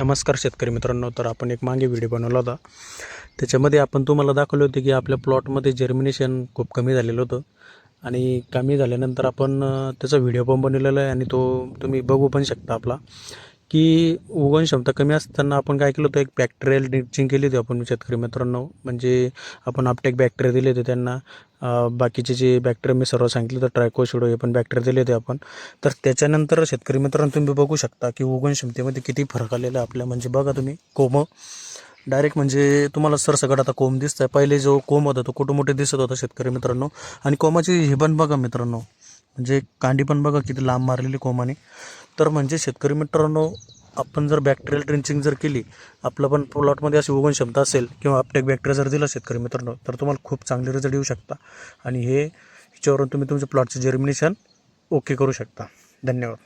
नमस्कार शेतकरी मित्रांनो तर आपण एक मागे व्हिडिओ बनवला होता. त्याच्यामध्ये आपण तुम्हाला दाखवले होते की आपल्या प्लॉटमध्ये जर्मिनेशन खूप कमी झालेलं होतं. आणि कमी झाल्यानंतर आपण त्याचा व्हिडिओ पण बनवलेला आहे आणि तो तुम्ही बघू पण शकता आपला. की उगवण क्षमता कमी असताना आपण काय केलं होतं? एक बॅक्टेरियल ड्रिंचिंग केली होती आपण शेतकरी मित्रांनो. म्हणजे आपण आपटेक बॅक्टेरिया दिले होते त्यांना. बाकीचे जे बॅक्टेरिया मी सर्व सांगितलं तर ट्रायकोशिडो हे पण बॅक्टेरिया दिले होते आपण. तर त्याच्यानंतर शेतकरी मित्रांनो तुम्ही बघू शकता की उगवण क्षमतेमध्ये किती फरक आलेला आपल्या. म्हणजे बघा तुम्ही कोम. डायरेक्ट म्हणजे तुम्हाला सरसकट आता कोंब दिसत आहे पहिले जो कोंब होता तो कुठं मोठे दिसत होता शेतकरी मित्रांनो? आणि कोमाची हे पण बघा मित्रांनो. म्हणजे कांडी पण बघा किती लांब मारलेली कोमाने. तर म्हणजे शेतकरी मित्रांनो आपण जर बॅक्टेरियल ट्रेंचिंग जर केली आपलं पण प्लॉटमध्ये अशी उगवण क्षमता असेल किंवा अपटेक बॅक्टेरिया जर दिला शेतकरी मित्रांनो तर तुम्हाला खूप चांगले रिझल्ट येऊ शकता. आणि हे ह्याच्यावरून तुम्ही तुमच्या प्लॉटचे जर्मिनेशन ओके करू शकता. धन्यवाद.